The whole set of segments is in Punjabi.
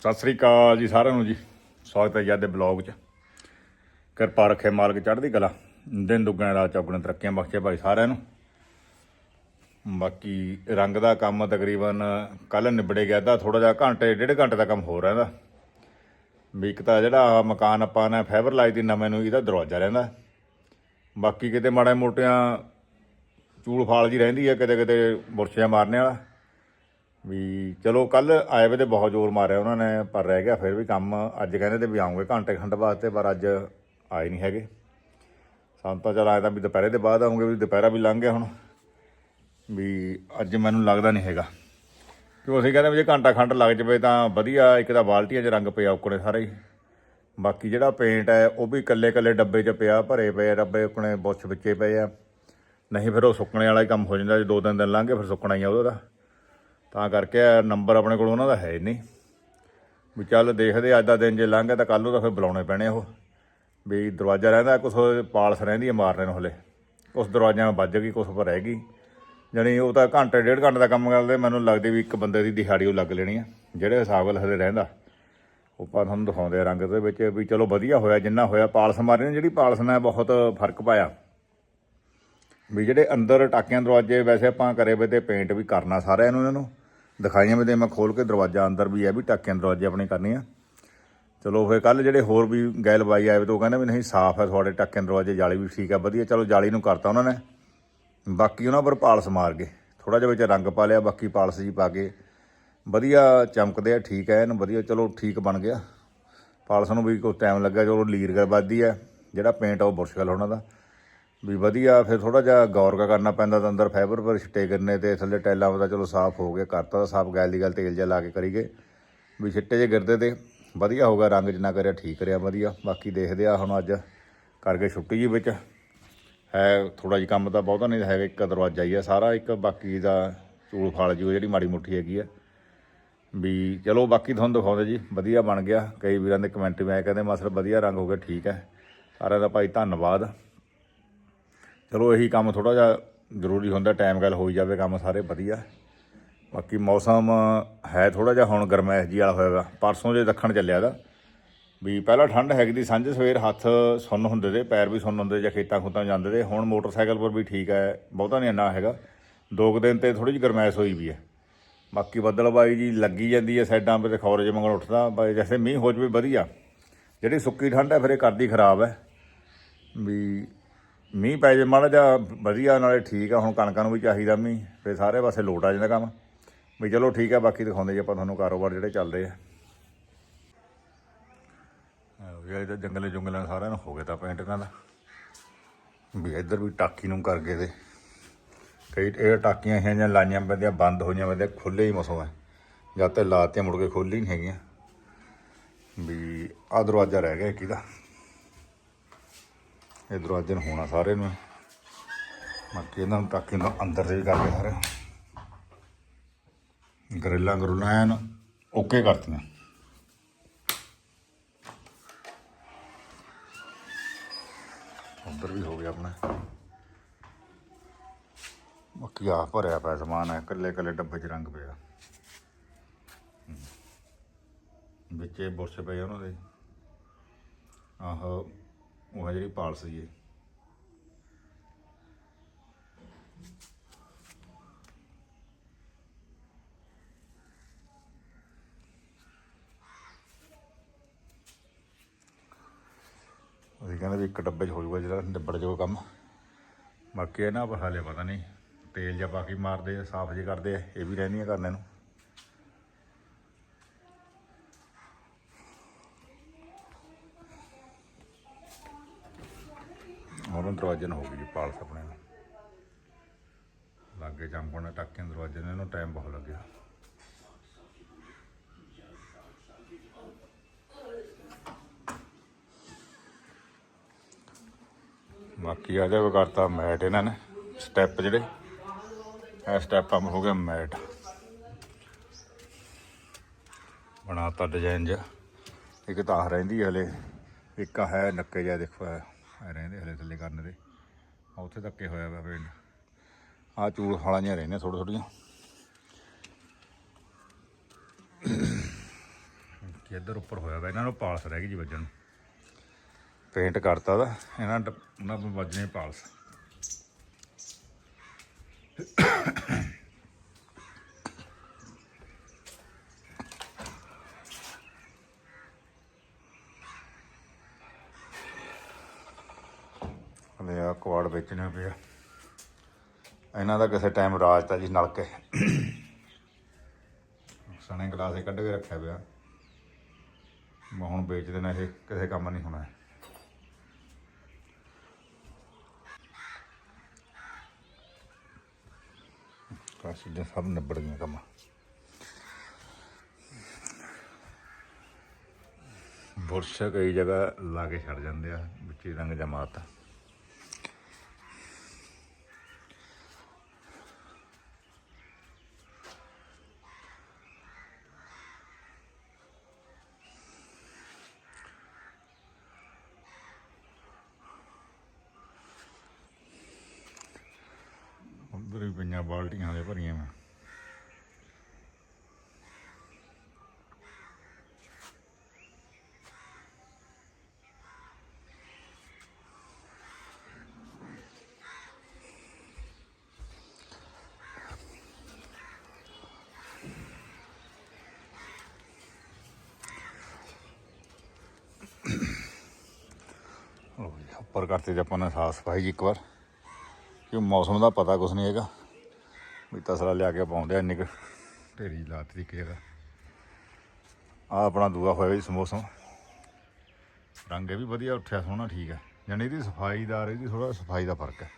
ਸਤਿ ਸ੍ਰੀ ਅਕਾਲ ਜੀ ਸਾਰਿਆਂ ਨੂੰ ਜੀ। ਸਵਾਗਤ ਹੈ ਜੀ ਅੱਜ ਦੇ ਬਲੌਗ 'ਚ। ਕਿਰਪਾ ਰੱਖੇ ਮਾਲਕ ਚੜ੍ਹਦੀ ਕਲਾ। ਦਿਨ ਦੁੱਗਣੇ ਰਾਤ ਚੌਗਣੇ ਤਰੱਕੀਆਂ ਬਖਸ਼ੇ ਭਾਈ ਸਾਰਿਆਂ ਨੂੰ। ਬਾਕੀ ਰੰਗ ਦਾ ਕੰਮ ਤਕਰੀਬਨ ਕੱਲ ਨਿਬੜੇ ਗਿਆ ਤਾਂ ਥੋੜਾ ਜਿਹਾ ਘੰਟੇ, ਡੇਢ ਘੰਟੇ ਦਾ ਕੰਮ ਹੋਰ ਰਹਿੰਦਾ। ਵੀ ਇੱਕ ਤਾਂ ਜਿਹੜਾ ਆਹ ਮਕਾਨ ਆਪਾਂ ਨੇ ਫਾਈਬਰ ਲਾਈ ਦੀ ਨਵੇਂ ਨੂੰ, ਇਹਦਾ ਦਰਵਾਜ਼ਾ ਰਹਿੰਦਾ। ਬਾਕੀ ਕਿਤੇ ਮਾੜੇ ਮੋਟਿਆਂ ਚੂਲ ਫਾਲ ਜੀ ਰਹਿੰਦੀ ਹੈ ਕਿਤੇ ਕਿਤੇ ਬੁਰਸ਼ਿਆਂ ਮਾਰਨੇ ਵਾਲਾ। ਵੀ ਚਲੋ ਕੱਲ ਆਏ ਵੇ ਤੇ ਬਹੁਤ ਜ਼ੋਰ ਮਾਰਿਆ ਉਹਨਾਂ ਨੇ, ਪਰ ਰਹਿ ਗਿਆ ਫਿਰ ਵੀ ਕੰਮ। ਅੱਜ ਕਹਿੰਦੇ ਤੇ ਵੀ ਆਉਂਗੇ ਘੰਟੇ ਖੰਡ ਵਾਸਤੇ ਪਰ ਅੱਜ ਆਏ ਨਹੀਂ ਹੈਗੇ। ਸਾਨੂੰ ਤਾਂ ਚਲ ਆਇਆ ਤਾਂ ਵੀ ਦੁਪਹਿਰੇ ਦੇ ਬਾਅਦ ਆਉਂਗੇ, ਵੀ ਦੁਪਹਿਰਾ ਵੀ ਲੰਘ ਗਿਆ ਹੁਣ। ਵੀ ਅੱਜ ਮੈਨੂੰ ਲੱਗਦਾ ਨਹੀਂ ਹੈਗਾ। ਕਿਉਂ ਅਸੀਂ ਕਹਿੰਦੇ ਵੀ ਜੇ ਘੰਟਾ ਖੰਡ ਲੱਗ ਜਵੇ ਤਾਂ ਵਧੀਆ, ਇੱਕ ਤਾਂ ਬਾਲਟੀਆਂ 'ਚ ਰੰਗ ਪਿਆ ਉਕਣੇ ਸਾਰੇ ਹੀ। ਬਾਕੀ ਜਿਹੜਾ ਪੇਂਟ ਹੈ, ਉਹ ਵੀ ਇਕੱਲੇ ਇਕੱਲੇ ਡੱਬੇ 'ਚ ਪਿਆ, ਭਰੇ ਪਏ ਆ, ਡੱਬੇ ਉਕਣੇ ਬੁੱਛ ਵਿੱਚੇ ਪਏ ਆ। ਨਹੀਂ ਫਿਰ ਉਹ ਸੁੱਕਣੇ ਵਾਲਾ ਹੀ ਕੰਮ ਹੋ ਜਾਂਦਾ, ਜੇ ਦੋ ਤਿੰਨ ਦਿਨ ਲੰਘੇ ਫਿਰ ਸੁੱਕਣਾ ਹੀ ਆ ਉਹਦਾ। ਤਾਂ ਕਰਕੇ ਨੰਬਰ ਆਪਣੇ ਕੋਲ ਉਹਨਾਂ ਦਾ ਹੈ ਹੀ ਨਹੀਂ। ਵੀ ਚੱਲ ਦੇਖਦੇ ਅੱਜ ਦਾ ਦਿਨ ਜੇ ਲੰਘ ਗਿਆ ਤਾਂ ਕੱਲ ਨੂੰ ਤਾਂ ਫਿਰ ਬੁਲਾਉਣੇ ਪੈਣੇ ਉਹ। ਵੀ ਦਰਵਾਜ਼ਾ ਰਹਿੰਦਾ, ਕੁਛ ਪਾਲਸ ਰਹਿੰਦੀ ਹੈ ਮਾਰਨੇ ਨੂੰ ਹਲੇ। ਉਸ ਦਰਵਾਜ਼ਿਆਂ ਵੱਜ ਗਈ, ਕੁਛ ਪਰ ਰਹਿ ਗਈ। ਜਾਣੀ ਉਹ ਤਾਂ ਘੰਟੇ, ਡੇਢ ਘੰਟੇ ਦਾ ਕੰਮ ਕਰਦੇ, ਮੈਨੂੰ ਲੱਗਦੀ ਵੀ ਇੱਕ ਬੰਦੇ ਦੀ ਦਿਹਾੜੀ ਉਹ ਲੱਗ ਲੈਣੀ ਆ। ਜਿਹੜੇ ਹਿਸਾਬ ਨਾਲ ਹਲੇ ਰਹਿੰਦਾ, ਉਹ ਆਪਾਂ ਤੁਹਾਨੂੰ ਦਿਖਾਉਂਦੇ ਰੰਗ ਦੇ ਵਿੱਚ ਵੀ ਚਲੋ ਵਧੀਆ ਹੋਇਆ, ਜਿੰਨਾ ਹੋਇਆ ਪਾਲਸ ਮਾਰੀ ਨੇ, ਜਿਹੜੀ ਪਾਲਸ ਨੇ ਬਹੁਤ ਫ਼ਰਕ ਪਾਇਆ। ਵੀ ਜਿਹੜੇ ਅੰਦਰ ਟਾਕਿਆਂ ਦਰਵਾਜ਼ੇ, ਵੈਸੇ ਆਪਾਂ ਕਰੇ ਵੇ ਤੇ ਪੇਂਟ ਵੀ ਕਰਨਾ ਸਾਰਿਆਂ ਨੂੰ ਇਹਨਾਂ ਨੂੰ। ਦਿਖਾਈਆਂ ਵੀ ਤੇ ਮੈਂ ਖੋਲ ਕੇ ਦਰਵਾਜ਼ਾ ਅੰਦਰ ਵੀ ਹੈ ਵੀ ਟਾਕਿਆਂ ਦਰਵਾਜ਼ੇ ਆਪਣੇ ਕਰਨੇ ਆ। ਚਲੋ ਫਿਰ ਕੱਲ ਜਿਹੜੇ ਹੋਰ ਵੀ ਗੈਲ ਬਾਈ ਆਏ ਵੇ ਉਹ ਕਹਿੰਦੇ ਵੀ ਨਹੀਂ, ਸਾਫ਼ ਹੈ ਤੁਹਾਡੇ ਟਾਕਿਆਂ ਦਰਵਾਜ਼ੇ, ਜਾਲੀ ਵੀ ਠੀਕ ਆ, ਵਧੀਆ। ਚਲੋ ਜਾਲੀ ਨੂੰ ਕਰਤਾ ਉਹਨਾਂ ਨੇ। ਬਾਕੀ ਉਹਨਾਂ ਪਰ ਪਾਲਸ ਮਾਰ ਗਏ। ਥੋੜਾ ਜਿਹਾ ਵਿੱਚ ਰੰਗ ਪਾ ਲਿਆ, ਬਾਕੀ ਪਾਲਸ ਜੀ ਪਾ ਕੇ। ਵਧੀਆ ਚਮਕਦੇ ਆ, ਠੀਕ ਹੈ ਇਹਨੂੰ ਵਧੀਆ। ਚਲੋ ਠੀਕ ਬਣ ਗਿਆ। ਪਾਲਸ ਨੂੰ ਵੀ ਕੋਈ ਟਾਈਮ ਲੱਗਾ ਚਲੋ ਲੀਰ ਵੱਧਦੀ ਹੈ। ਜਿਹੜਾ ਪੇਂਟ ਆ ਉਹ ਮੁਸ਼ਕਲ ਉਹਨਾਂ ਦਾ। ਵੀ ਵਧੀਆ, ਫਿਰ ਥੋੜਾ ਜਿਹਾ ਗੌਰ ਕਰਨਾ ਪੈਂਦਾ ਤਾਂ ਅੰਦਰ ਫਾਈਬਰ ਪਰ ਛਿੱਟੇ ਕਰਨੇ ਤੇ ਥੱਲੇ ਟੈਲਾਂ ਦਾ ਚਲੋ ਸਾਫ਼ ਹੋ ਗਿਆ ਕਰਤਾ ਤਾਂ ਸਾਫ਼ ਗੈਲ ਦੀ ਗੱਲ ਤੇਲ ਜਿਹਾ ਲਾ ਕੇ ਕਰੀਗੇ ਵੀ ਛਿੱਟੇ ਜੇ ਗਿਰਦੇ ਤੇ ਵਧੀਆ ਹੋਗਾ ਰੰਗ ਜਿੰਨਾ ਕਰਿਆ ਠੀਕ ਰਿਹਾ ਵਧੀਆ। ਬਾਕੀ ਦੇਖਦੇ ਆ ਹੁਣ ਅੱਜ ਕਰਕੇ ਛੁੱਟੀ ਜੀ ਵਿੱਚ। ਹੈ ਥੋੜਾ ਜਿਹਾ ਕੰਮ ਤਾਂ ਬਹੁਤਾ ਨਹੀਂ, ਹੈਗਾ ਇੱਕ ਦਰਵਾਜ਼ਾ ਹੀ ਆ ਸਾਰਾ, ਇੱਕ ਬਾਕੀ ਦਾ ਚੂਲ ਫਾਲ ਜੀ ਜਿਹੜੀ ਮਾੜੀ ਮੁੱਠੀ ਹੈਗੀ ਆ। ਵੀ ਚਲੋ ਬਾਕੀ ਤੁਹਾਨੂੰ ਦਿਖਾਉਂਦੇ ਜੀ, ਵਧੀਆ ਬਣ ਗਿਆ। ਕਈ ਵੀਰਾਂ ਦੇ ਕਮੈਂਟ ਵੀ ਆਏ, ਕਹਿੰਦੇ ਮਾਸਰ ਵਧੀਆ ਰੰਗ ਹੋ ਗਿਆ, ਠੀਕ ਹੈ। ਸਾਰਿਆਂ ਦਾ ਭਾਈ ਧੰਨਵਾਦ। ਚਲੋ ਇਹੀ ਕੰਮ ਥੋੜਾ ਜਿਹਾ ਜ਼ਰੂਰੀ ਹੁੰਦਾ ਟਾਈਮ ਗੱਲ ਹੋਈ ਜਾਵੇ ਕੰਮ ਸਾਰੇ ਵਧੀਆ। ਬਾਕੀ ਮੌਸਮ ਹੈ ਥੋੜਾ ਜਿਹਾ ਹੁਣ ਗਰਮੈਸ਼ ਜੀ ਵਾਲਾ ਹੋਏਗਾ ਪਰਸੋਂ ਜੇ ਦੱਖਣ ਚੱਲਿਆ ਦਾ ਵੀ ਪਹਿਲਾਂ ਠੰਡ ਹੈਗੀ ਦੀ ਸਾਂਝੇ ਸਵੇਰ ਹੱਥ ਸੁੰਨ ਹੁੰਦੇ ਤੇ, ਪੈਰ ਵੀ ਸੁੰਨ ਹੁੰਦੇ ਜਾਂ ਖੇਤਾਂ ਖੁੱਤਾਂ ਜਾਂਦੇ ਤੇ, ਹੁਣ ਮੋਟਰਸਾਈਕਲ ਪਰ ਵੀ ਠੀਕ ਹੈ, ਬਹੁਤਾ ਨਹੀਂ ਇੰਨਾ ਹੈਗਾ। ਦੋ ਕੁ ਦਿਨ ਤੇ ਥੋੜੀ ਜਿਹੀ ਗਰਮੈਸ਼ ਹੋਈ ਵੀ ਹੈ। ਬਾਕੀ ਬੱਦਲਬਾਈ ਜੀ ਲੱਗੀ ਜਾਂਦੀ ਹੈ ਸਾਈਡਾਂ 'ਤੇ ਖੌਰੇ ਜਿਹਾ ਮੰਗਣ ਉੱਠਦਾ, ਬਾਈ ਜੈਸੇ ਮੀਂਹ ਹੋ ਜਵੇ ਵਧੀਆ। ਜਿਹੜੀ ਸੁੱਕੀ ਠੰਡ ਹੈ, ਫਿਰ ਇਹ ਕਰਦੀ ਖਰਾਬ ਹੈ। ਵੀ ਮੀਂਹ ਪੈ ਜੇ ਮਾੜਾ ਜਿਹਾ, ਵਧੀਆ ਨਾਲੇ ਠੀਕ ਆ, ਹੁਣ ਕਣਕਾਂ ਨੂੰ ਵੀ ਚਾਹੀਦਾ ਮੀਂਹ, ਫਿਰ ਸਾਰੇ ਪਾਸੇ ਲੋਟ ਆ ਜਾਂਦਾ ਕੰਮ। ਵੀ ਚਲੋ ਠੀਕ ਆ, ਬਾਕੀ ਦਿਖਾਉਂਦੇ ਜੀ ਆਪਾਂ ਤੁਹਾਨੂੰ ਕਾਰੋਬਾਰ ਜਿਹੜੇ ਚੱਲਦੇ ਆ। ਵੀ ਇਹਦਾ ਜੰਗਲੇ ਜੁੰਗਲਾਂ ਸਾਰਿਆਂ ਨੂੰ ਹੋ ਗਿਆ ਤਾਂ ਪੇਂਟ ਇਹਨਾਂ ਦਾ। ਵੀ ਇੱਧਰ ਵੀ ਟਾਕੀ ਨੂੰ ਕਰ ਗਏ ਦੇ ਕਈ ਇਹ ਟਾਕੀਆਂ ਇਹ ਜਾਂ ਲਾਈਆਂ ਪੈਂਦੀਆਂ, ਬੰਦ ਹੋਈਆਂ ਪੈਂਦੀਆਂ ਖੁੱਲੇ ਹੀ ਮਸੋਂ ਹੈ ਜਦ ਤੇ ਲਾਤੀਆਂ ਮੁੜ ਕੇ ਖੋਲੀ ਨਹੀਂ ਹੈਗੀਆਂ। ਵੀ ਆ ਦਰਵਾਜ਼ਾ ਰਹਿ ਗਿਆ ਕਿਹਦਾ ਇਹ ਦਰਵਾਜ਼ੇ ਨੂੰ ਹੋਣਾ ਸਾਰੇ ਨੂੰ। ਬਾਕੀ ਇਹਨਾਂ ਨੂੰ ਟਾਕੀ ਨੂੰ ਅੰਦਰ ਦੇ ਵੀ ਕਰ ਗਏ ਸਾਰੇ। ਗਰੇਲਾਂ ਗਰੁਲਾਂ ਐਨ ਓਕੇ ਕਰਤੀਆਂ। ਉੱਧਰ ਵੀ ਹੋ ਗਿਆ ਆਪਣਾ। ਬਾਕੀ ਆ ਭਰਿਆ ਪਿਆ ਸਮਾਨ ਹੈ, ਇਕੱਲੇ ਇਕੱਲੇ ਡੱਬੇ 'ਚ ਰੰਗ ਪਿਆ। ਹਮ। ਵਿੱਚ ਇਹ ਪਏ ਉਹਨਾਂ ਦੇ। ਆਹੋ। ਉਹ ਹੈ ਜਿਹੜੀ ਪਾਲਸੀ ਜੀ ਅਸੀਂ ਕਹਿੰਦੇ ਵੀ ਇੱਕ ਡੱਬੇ 'ਚ ਹੋ ਜਾਊਗਾ ਜਿਹੜਾ ਡੱਬੜ ਜਾਊਗਾ ਕੰਮ। ਬਾਕੀ ਇਹਨਾਂ ਪਰ ਹਾਲੇ ਪਤਾ ਨਹੀਂ, ਤੇਲ ਜਾਂ ਬਾਕੀ ਮਾਰਦੇ ਆ, ਸਾਫ਼ ਜੇ ਕਰਦੇ ਆ, ਇਹ ਵੀ ਰਹਿੰਦੀਆਂ ਕਰਨੇ ਨੂੰ। ਉਹਨਾਂ ਦਰਵਾਜ਼ੇ ਨੂੰ ਹੋ ਗਈ ਜੀ ਪਾਲਸ ਆਪਣੇ ਨੂੰ ਲੱਗੇ ਚੰਪਣਾ ਟੱਕਿਆਂ ਦਰਵਾਜ਼ੇ ਨੇ, ਇਹਨੂੰ ਟਾਈਮ ਬਹੁਤ ਲੱਗਿਆ। ਬਾਕੀ ਆ ਜਾ ਕਰਤਾ ਮੈਟ ਇਹਨਾਂ ਨੇ ਸਟੈਪ ਜਿਹੜੇ। ਇਹ ਸਟੈਪ ਆ ਹੋ ਗਿਆ ਮੈਟ। ਬਣਾਤਾ ਡਿਜ਼ਾਈਨ ਜਿਹਾ। ਇੱਕ ਤਾਂ ਰਹਿੰਦੀ ਹਲੇ। ਇੱਕ ਹੈ, ਨੱਕੇ ਜਿਹਾ ਦੇਖੋ ਇਹ ਰਹਿੰਦੇ ਹਲੇ ਥੱਲੇ ਕਰਨ ਦੇ। ਆਹ ਉੱਥੇ ਧੱਕੇ ਹੋਇਆ ਵਾ ਪਿੰਡ। ਆ ਚੂਲ ਹਾਲਾਂ ਜਿਹੀਆਂ ਰਹਿੰਦੀਆਂ ਥੋੜ੍ਹੀਆਂ ਥੋੜ੍ਹੀਆਂ। ਬਾਕੀ ਇੱਧਰ ਉੱਪਰ ਹੋਇਆ ਵਾ, ਇਹਨਾਂ ਨੂੰ ਪਾਲਸ ਰਹਿ ਗਈ ਜੀ ਵੱਜਣ ਨੂੰ। ਪੇਂਟ ਕਰਤਾ ਦਾ ਇਹਨਾਂ ਡ- ਉਹਨਾਂ ਨੂੰ ਵੱਜਣੇ ਪਾਲਸ। ਹਲੇ ਆ ਕੁਆੜ ਵੇਚਣੇ ਪਿਆ ਇਹਨਾਂ ਦਾ ਕਿਸੇ ਟਾਈਮ ਰਾਜ ਤਾਂ ਜੀ ਨਲਕੇ। ਸਣੇ ਗਲਾਸੇ ਕੱਢ ਕੇ ਰੱਖਿਆ ਪਿਆ। ਮੈਂ ਹੁਣ ਵੇਚ ਦੇਣਾ ਇਹ, ਕਿਸੇ ਕੰਮ ਨਹੀਂ ਹੋਣਾ। ਕਾਸੀ ਦੇ ਸਭ ਨਿਬੜ ਗਏ ਕੰਮ। ਬੁਰਸ਼ ਕਈ ਜਗ੍ਹਾ ਲਾ ਕੇ ਛੱਡ ਜਾਂਦੇ ਆ, ਵਿੱਚ ਰੰਗ ਜਮਾਤਾ ਉਧਰ ਵੀ ਪਈਆਂ ਬਾਲਟੀਆਂ ਦੇ ਭਰੀਆਂ ਮੈਂ ਉੱਪਰ ਕਰਤੇ ਜੀ ਆਪਾਂ ਨੇ ਸਾਫ਼ ਸਫ਼ਾਈ ਇੱਕ ਵਾਰ। ਕਿ ਮੌਸਮ ਦਾ ਪਤਾ ਕੁਛ ਨਹੀਂ ਹੈਗਾ। ਵੀ ਤਸਲਾ ਲਿਆ ਕੇ ਪਾਉਂਦੇ ਆ ਇੰਨੀ ਕੁ ਢੇਰੀ ਲਾ ਤਰੀਕੇ ਦਾ ਆ ਆਪਣਾ ਦੂਆ ਹੋਇਆ ਜੀ ਸਮੋਸਾ। ਰੰਗ ਇਹ ਵੀ ਵਧੀਆ, ਉੱਠਿਆ ਸੋਹਣਾ, ਠੀਕ ਹੈ। ਜਾਣੀ ਇਹਦੀ ਸਫਾਈਦਾਰ, ਇਹਦੀ ਥੋੜਾ ਸਫ਼ਾਈ ਦਾ ਫ਼ਰਕ ਹੈ।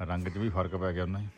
ਰੰਗ 'ਚ ਵੀ ਫ਼ਰਕ ਪੈ ਗਿਆ ਉਹਨਾਂ ਹੀ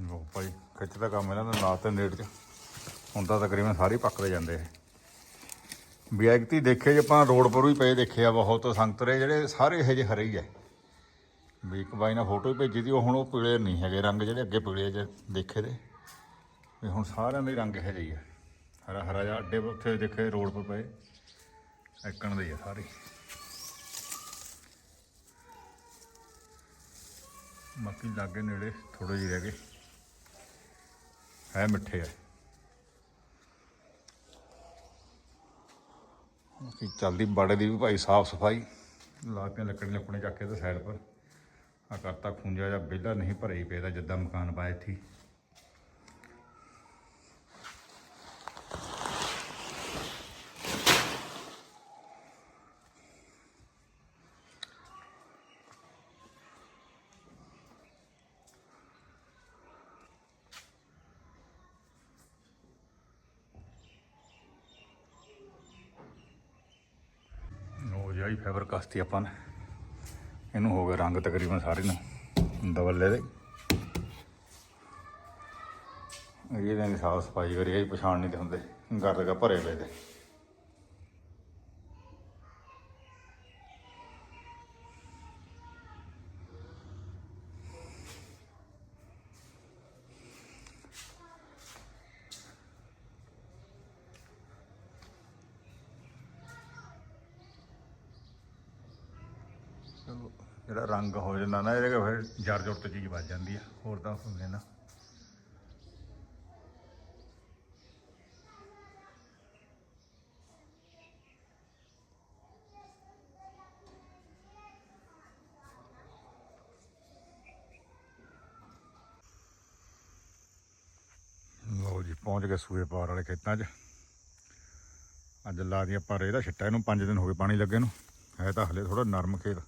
ਲੋ ਭਾਈ, ਖਿੱਚ ਦਾ ਕੰਮ ਇਹਨਾਂ ਦਾ ਨਾਲ ਤੇ ਨੇੜ ਚ। ਹੁਣ ਤਾਂ ਤਕਰੀਬਨ ਸਾਰੇ ਪੱਕਦੇ ਜਾਂਦੇ ਇਹ ਵਿਅਕਤੀ ਦੇਖੇ ਜੇ ਆਪਾਂ ਰੋਡ ਪਰ ਵੀ ਪਏ ਦੇਖੇ ਆ, ਬਹੁਤ ਸੰਤਰੇ ਜਿਹੜੇ ਸਾਰੇ ਇਹੋ ਜਿਹੇ ਹਰੇ ਹੀ ਆ। ਵੀ ਇੱਕ ਬਾਈ ਨੇ ਫੋਟੋ ਭੇਜੀ ਤੀ, ਉਹ ਹੁਣ ਉਹ ਪੀਲੇ ਨਹੀਂ ਹੈਗੇ, ਰੰਗ ਜਿਹੜੇ ਅੱਗੇ ਪੀਲੇ ਜੇ ਦੇਖੇ ਦੇ ਵੀ ਹੁਣ ਸਾਰਿਆਂ ਦੇ ਰੰਗ ਇਹੋ ਜਿਹੇ ਹੀ ਆ। ਹਰਾ ਹਰਾ ਜਿਹਾ, ਅੱਡੇ ਉੱਥੇ ਦੇਖੇ ਰੋਡ ਪਰ ਪਏ ਐਕਣ ਦੇ ਆ ਸਾਰੇ। ਬਾਕੀ ਲਾਗੇ ਨੇੜੇ ਥੋੜੇ ਜਿਹੇ ਰਹਿ ਗਏ। ਹੈ ਮਿੱਠੇ ਆ। ਕੀ ਚੱਲਦੀ ਬਾੜੇ ਦੀ ਵੀ ਭਾਈ ਸਾਫ਼ ਸਫ਼ਾਈ। ਲਾਪੀਆਂ ਲੱਕੜੀਆਂ ਲੱਕੜੀਆਂ ਚੱਕ ਕੇ ਤੇ ਸਾਈਡ ਪਰ। ਆ ਕਰਤਾ ਖੁੰਝਾ ਜਾਂ ਵਿਹਲਾ ਨਹੀਂ ਭਰੇ ਹੀ ਪਿਆ ਜਿੱਦਾਂ ਮਕਾਨ ਪਾਇਆ ਇੱਥੇ ਹੀ। ਫਾਈਬਰ ਕਸਤੀ ਆਪਾਂ ਨੇ ਇਹਨੂੰ ਹੋ ਗਿਆ ਰੰਗ ਤਕਰੀਬਨ ਸਾਰੇ ਨੂੰ ਦਵੱਲੇ ਦੇ ਇਹਦੇ ਨੇ ਸਾਫ਼ ਸਫ਼ਾਈ ਕਰੀ ਇਹ ਪਛਾਣ ਨਹੀਂ ਦੇ ਹੁੰਦੇ ਗਰਦ ਭਰੇ ਪਏ ਦੇ ਚਲੋ ਜਿਹੜਾ ਰੰਗ ਹੋ ਜਾਂਦਾ ਨਾ ਇਹਦੇ ਫਿਰ ਜਰ ਜੁਰ ਤੇ ਚੀਜ਼ ਵੱਜ ਜਾਂਦੀ ਆ, ਹੋਰ ਤਾਂ ਹੁੰਦੇ ਨਾ। ਲਓ ਜੀ, ਪਹੁੰਚ ਗਏ ਸੂਏ ਪਾਰ ਵਾਲੇ ਖੇਤਾਂ 'ਚ। ਅੱਜ ਲਾ ਦੀ ਆਪਾਂ ਰੇਹ ਦਾ ਛਿੱਟਾ, ਇਹਨੂੰ 5 ਦਿਨ ਹੋ ਗਏ ਪਾਣੀ ਲੱਗੇ ਨੂੰ। ਹੈ ਤਾਂ ਹਲੇ ਥੋੜਾ ਨਰਮ ਖੇਤ।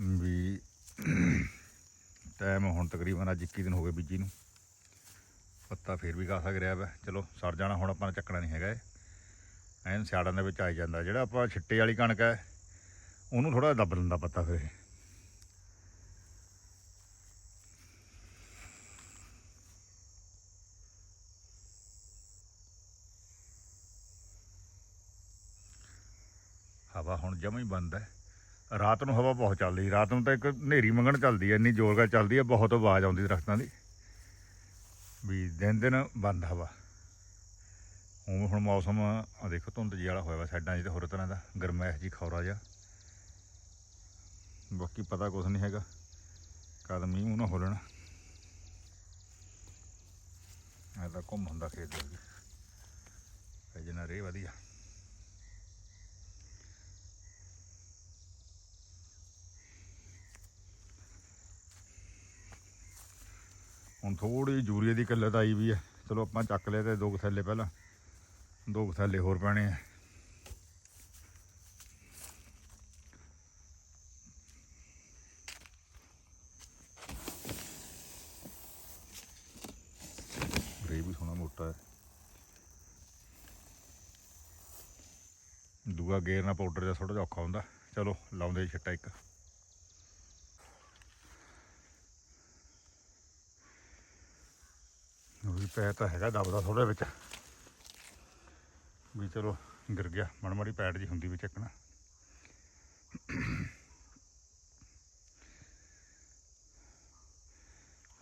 ਵੀ ਟਾਈਮ ਹੁਣ ਤਕਰੀਬਨ ਅੱਜ 21 ਦਿਨ ਹੋ ਗਏ ਬੀਜੀ ਨੂੰ। ਪੱਤਾ ਫੇਰ ਵੀ ਕਾਸਾ ਗਿਰਿਆ ਵਾ ਚਲੋ, ਸੜ ਜਾਣਾ, ਹੁਣ ਆਪਾਂ ਨੇ ਚੱਕਣਾ ਨਹੀਂ ਹੈਗਾ ਇਹ। ਐਨ ਸਿਆੜਾਂ ਦੇ ਵਿੱਚ ਆਈ ਜਾਂਦਾ। ਜਿਹੜਾ ਆਪਾਂ ਛਿੱਟੇ ਵਾਲੀ ਕਣਕ ਹੈ, ਉਹਨੂੰ ਥੋੜਾ ਦੱਬ ਲੈਂਦਾ ਪੱਤਾ ਫਿਰ ਹਵਾ ਹੁਣ ਜਮਾਂ ਹੀ ਬੰਦ ਹੈ। ਰਾਤ ਨੂੰ ਹਵਾ ਬਹੁਤ ਚੱਲਦੀ, ਰਾਤ ਨੂੰ ਤਾਂ ਇੱਕ ਹਨੇਰੀ ਮੰਗਣ ਚੱਲਦੀ ਹੈ ਇੰਨੀ ਜ਼ੋਰ ਨਾਲ ਚੱਲਦੀ ਹੈ ਬਹੁਤ ਆਵਾਜ਼ ਆਉਂਦੀ ਦਰਖਤਾਂ ਦੀ। ਵੀ ਦਿਨ ਦਿਨ ਬੰਦ ਹਵਾ। ਹੁਣ ਹੁਣ ਮੌਸਮ ਆ ਦੇਖੋ ਧੁੰਦ ਜਿਹੀ ਵਾਲਾ ਹੋਇਆ ਵਾ ਸਾਈਡਾਂ 'ਚ ਤੇ ਹੋਰ ਤਰ੍ਹਾਂ ਦਾ, ਗਰਮੈਸ਼ ਜੀ ਖੌਰਾ ਜਿਹਾ। ਬਾਕੀ ਪਤਾ ਕੁਝ ਨਹੀਂ ਹੈਗਾ ਕਦ ਮੀਂਹ ਮੂੰਹ ਨਾ ਹੋ ਲੈਣਾ ਤਾਂ ਘੁੰਮ ਹੁੰਦਾ ਖੇਤ ਦੇ ਵਿੱਚ। ਇਹ ਜਨਾ ਰੇ ਵਧੀਆ। ਹੁਣ ਥੋੜੀ ਯੂਰੀਏ ਦੀ ਕਿੱਲਤ ਆਈ ਵੀ ਹੈ। ਚਲੋ ਆਪਾਂ ਚੱਕ ਲਿਆ ਤੇ ਦੋ ਕੁ ਥੈਲੇ ਪਹਿਲਾਂ। ਦੋ ਕੁ ਥੈਲੇ ਹੋਰ ਪੈਣੇ ਆ। ਰੇ ਵੀ ਸੋਹਣਾ ਮੋਟਾ ਹੈ। ਦੂਆ ਗੇਰਨਾ ਪਾਊਡਰ ਦਾ ਥੋੜਾ ਜਿਹਾ ਔਖਾ ਹੁੰਦਾ। ਚਲੋ, ਲਾਉਂਦੇ ਛਿੱਟਾ ਇੱਕ। ਵੀ ਪੈ ਤਾਂ ਹੈਗਾ ਦਬਦਾ ਥੋੜੇ ਵਿੱਚ। ਵੀ ਚਲੋ ਗਿਰ ਗਿਆ, ਮੜ ਮੜੀ ਪੈੜ ਜੀ ਹੁੰਦੀ ਵੀ ਚੱਕਣਾ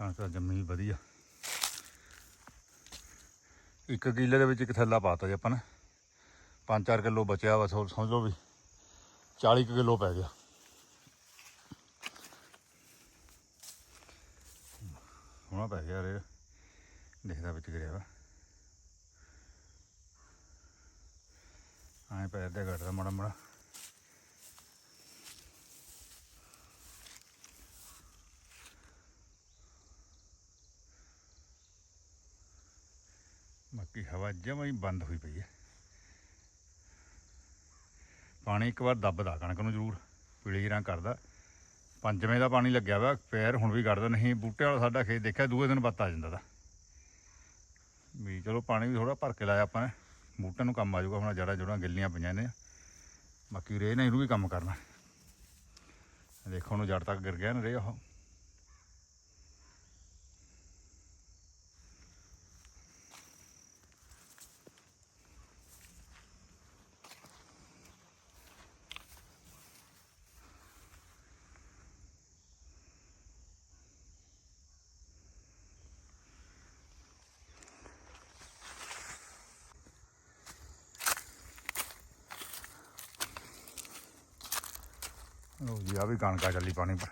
ਹਾਂ ਤਾਂ ਜੰਮੀ ਵਧੀਆ। ਇੱਕ ਕਿੱਲੇ ਦੇ ਵਿੱਚ ਇੱਕ ਥੈਲਾ ਪਾਤਾ ਜੀ ਆਪਾਂ ਨੇ। 5-4 ਕਿਲੋ ਬਚਿਆ ਵਾ, ਸੋ- ਸਮਝ ਲਓ ਵੀ 40 ਕੁ ਕਿਲੋ ਪੈ ਗਿਆ। ਹੋਣਾ ਪੈ ਗਿਆ ਰੇ। ਦੇਖਦਾ ਵਿੱਚ ਗਿਰਿਆ ਵਾ। ਐਂ ਪੈਰ ਤੇ ਘਟਦਾ ਮੜਾ ਮੜਾ। ਬਾਕੀ ਹਵਾ ਜਮਾਂ ਹੀ ਬੰਦ ਹੋਈ ਪਈ ਹੈ। ਪਾਣੀ ਇੱਕ ਵਾਰ ਦੱਬਦਾ, ਕਣਕ ਨੂੰ ਜ਼ਰੂਰ ਪੀਲੀ ਰੰਗ ਕਰਦਾ। ਪੰਜਵੇਂ ਦਾ ਪਾਣੀ ਲੱਗਿਆ ਵਾ, ਪੈਰ ਹੁਣ ਵੀ ਗੜਦਾ ਨਹੀਂ ਬੂਟੇ ਵਾਲਾ ਸਾਡਾ ਖੇਤ ਦੇਖਿਆ, ਦੂਏ ਦਿਨ ਬੱਤ ਆ ਜਾਂਦਾ ਦਾ ਵੀ ਚਲੋ ਪਾਣੀ ਵੀ ਥੋੜਾ ਭਰ ਕੇ ਲਾਇਆ ਆਪਾਂ ਨੇ। ਬੂਟਿਆਂ ਨੂੰ ਕੰਮ ਆ ਜਾਊਗਾ, ਹੁਣ ਜੜਾ ਜੜਾਂ ਗਿੱਲੀਆਂ ਪਈਆਂ ਨੇ। ਬਾਕੀ ਰੇ ਨੇ ਇਹਨੂੰ ਵੀ ਕੰਮ ਕਰਨਾ। ਦੇਖੋ ਉਹਨੂੰ ਜੜ ਤੱਕ ਗਿਰ ਗਿਆ ਨਾ ਰੇ ਉਹ। ਲਓ ਜੀ ਆ ਵੀ ਕਣਕਾ ਚੱਲੀ ਪਾਣੀ ਪਰ।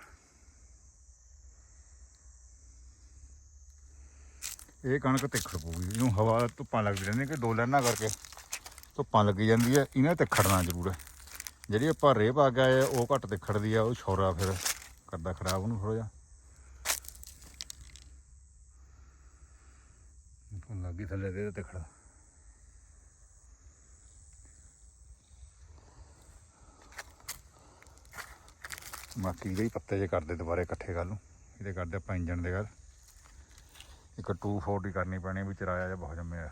ਇਹ ਕਣਕ ਤਿੱਖੜ ਪਊਗੀ। ਇਹਨੂੰ ਹਵਾ ਧੁੱਪਾਂ ਲੱਗਦੀ ਰਹਿੰਦੀਆਂ ਕਿ ਦੋ ਲਾਈਨਾਂ ਕਰਕੇ ਧੁੱਪਾਂ ਲੱਗੀ ਜਾਂਦੀ ਹੈ। ਇਹਨੇ ਤਿੱਖੜਨਾ ਜ਼ਰੂਰ ਹੈ। ਜਿਹੜੀ ਆਪਾਂ ਰੇ ਪਾ ਕੇ ਆਏ ਆ, ਉਹ ਘੱਟ ਤਿੱਖੜਦੀ ਆ ਉਹ ਛੋਰਾ ਫਿਰ ਕਰਦਾ ਖਰਾਬ ਉਹਨੂੰ ਥੋੜਾ ਜਿਹਾ। ਹੁਣ ਲੱਗੀ ਥੱਲੇ ਦੇ ਤਿੱਖੜ। ਬਾਕੀ ਇਹਦੇ ਪੱਤੇ ਜੇ ਕਰਦੇ ਦੁਬਾਰੇ ਇਕੱਠੇ ਕਰ ਲੂੰ ਇਹਦੇ ਕਰਦੇ ਆਪਾਂ ਇੰਜਣ ਦੇ ਕਰ ਇੱਕ 240 ਕਰਨੀ ਪੈਣੀ ਵੀ ਚਰਾਇਆ ਜਿਹਾ ਬਹੁਤ ਜੰਮਿਆ।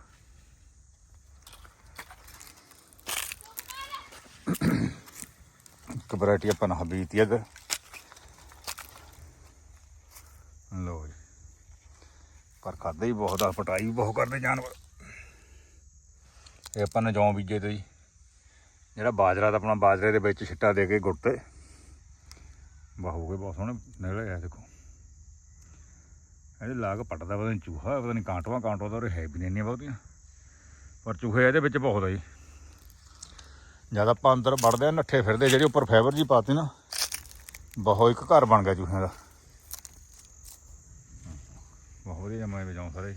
ਇੱਕ ਵੈਰਾਈਟੀ ਆਪਾਂ ਨਾ ਬੀਤੀ ਅਗ ਲੋ ਜੀ। ਪਰ ਖਾਦੇ ਹੀ ਬਹੁਤ ਆ, ਪਟਾਈ ਵੀ ਬਹੁਤ ਕਰਦੇ ਜਾਨਵਰ। ਇਹ ਆਪਾਂ ਨੇ ਜੌਂ ਬੀਜੇ ਤੇ ਜੀ। ਜਿਹੜਾ ਬਾਜਰਾ ਤਾਂ ਆਪਣਾ ਬਾਜਰੇ ਦੇ ਵਿੱਚ ਛਿੱਟਾ ਦੇ ਕੇ ਗੁੱਟ ਤੇ। ਬਾਹੂ ਕੇ ਬਹੁਤ ਸੋਹਣੇ, ਨਿਕਲੇ ਆ ਦੇਖੋ। ਇਹਦੇ ਲਾਗ ਪੱਟਦਾ ਪਤਾ ਨਹੀਂ ਚੂਹਾ, ਪਤਾ ਨਹੀਂ ਕਾਂਟਵਾ ਕਾਂਟਵਾ ਤਾਂ ਉਹ ਹੈ ਵੀ ਨਹੀਂ ਇੰਨੀਆਂ ਬਹੁਤੀਆਂ। ਪਰ ਚੂਹੇ ਇਹਦੇ ਵਿੱਚ ਬਹੁਤ ਆ ਜੀ। ਜਦ ਆਪਾਂ ਅੰਦਰ ਵੜਦੇ ਆ, ਨੱਠੇ ਫਿਰਦੇ ਜਿਹੜੀ ਉੱਪਰ ਫਾਈਬਰ ਜੀ ਪਾਤੀ ਨਾ, ਬਹੁਤ ਇੱਕ ਘਰ ਬਣ ਗਿਆ ਚੂਹਿਆਂ ਦਾ। ਬਹੁਤ ਵਧੀਆ ਜਮਾਏ ਵਜਾਉਂ ਸਾਰੇ।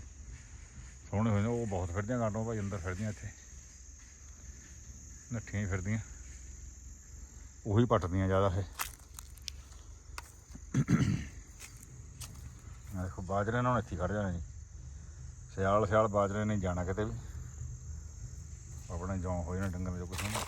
ਸੋਹਣੇ ਹੋਏ ਨੇ, ਉਹ ਬਹੁਤ ਫਿਰਦੀਆਂ ਕਾਂਟਵਾ ਭਾਈ, ਅੰਦਰ ਫਿਰਦੀਆਂ ਇੱਥੇ। ਨੱਠੀਆਂ ਹੀ ਫਿਰਦੀਆਂ। ਉਹੀ ਪੱਟਦੀਆਂ ਜ਼ਿਆਦਾ ਇਹ। ਆਹ ਦੇਖੋ ਬਾਜਰੇ ਨਾਲ ਇੱਥੇ ਖੜ ਜਾਣਾ ਜੀ। ਸਿਆਲ ਸਿਆਲ ਬਾਜਰੇ ਨੇ ਜਾਣਾ ਕਿਤੇ ਵੀ। ਆਪਣੇ ਜੌਂ ਹੋ ਜਾਣਾ ਡੰਗਰ ਜੋ ਕੁਛ ਹੋਣਾ